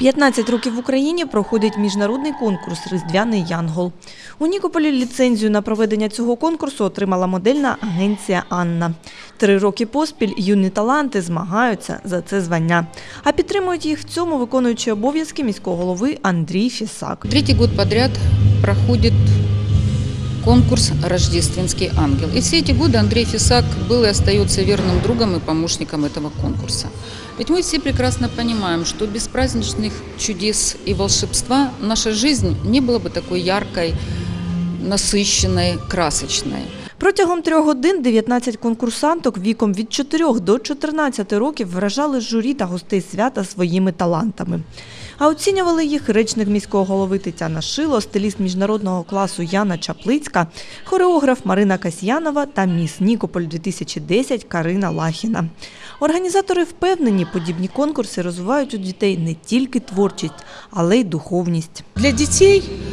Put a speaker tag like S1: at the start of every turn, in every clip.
S1: 15 років в Україні проходить міжнародний конкурс Різдвяний Янгол. У Нікополі ліцензію на проведення цього конкурсу отримала модельна агенція Анна. Три роки поспіль юні таланти змагаються за це звання. А підтримують їх в цьому виконуючи обов'язки міського голови Андрій Фісак.
S2: Третій рік підряд проходит конкурс «Рождественский ангел». И все эти годы Андрей Фисак был и остается верным другом и помощником этого конкурса. Ведь мы все прекрасно понимаем, что без праздничных чудес и волшебства наша жизнь не была бы такой яркой, насыщенной, красочной.
S1: Протягом трьох годин 19 конкурсанток віком від 4 до 14 років вражали журі та гостей свята своїми талантами. А оцінювали їх речник міського голови Тетяна Шило, стиліст міжнародного класу Яна Чаплицька, хореограф Марина Касьянова та міс Нікополь 2010 Карина Лахіна. Організатори впевнені, подібні конкурси розвивають у дітей не тільки творчість, але й духовність.
S3: Для детей э,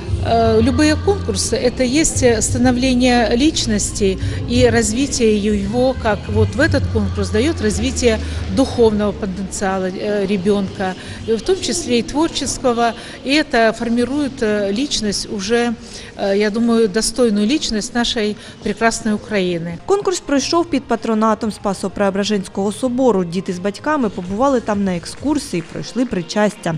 S3: любые конкурсы – это есть э, становление личности и развитие его, как вот в этот конкурс дает развитие духовного потенциала э, ребенка, и в том числе и творческого, и это формирует э, личность уже, э, я думаю, достойную личность нашей прекрасной Украины.
S1: Конкурс пройшов під патронатом Спасо-Преображенського собору. Діти з батьками побували там на екскурсії, пройшли причастя.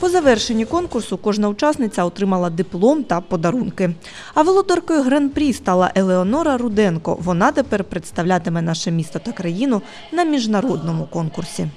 S1: По завершенні конкурсу кожна учасниця отримала диплом та подарунки. А володаркою гран-прі стала Елеонора Руденко. Вона тепер представлятиме наше місто та країну на міжнародному конкурсі.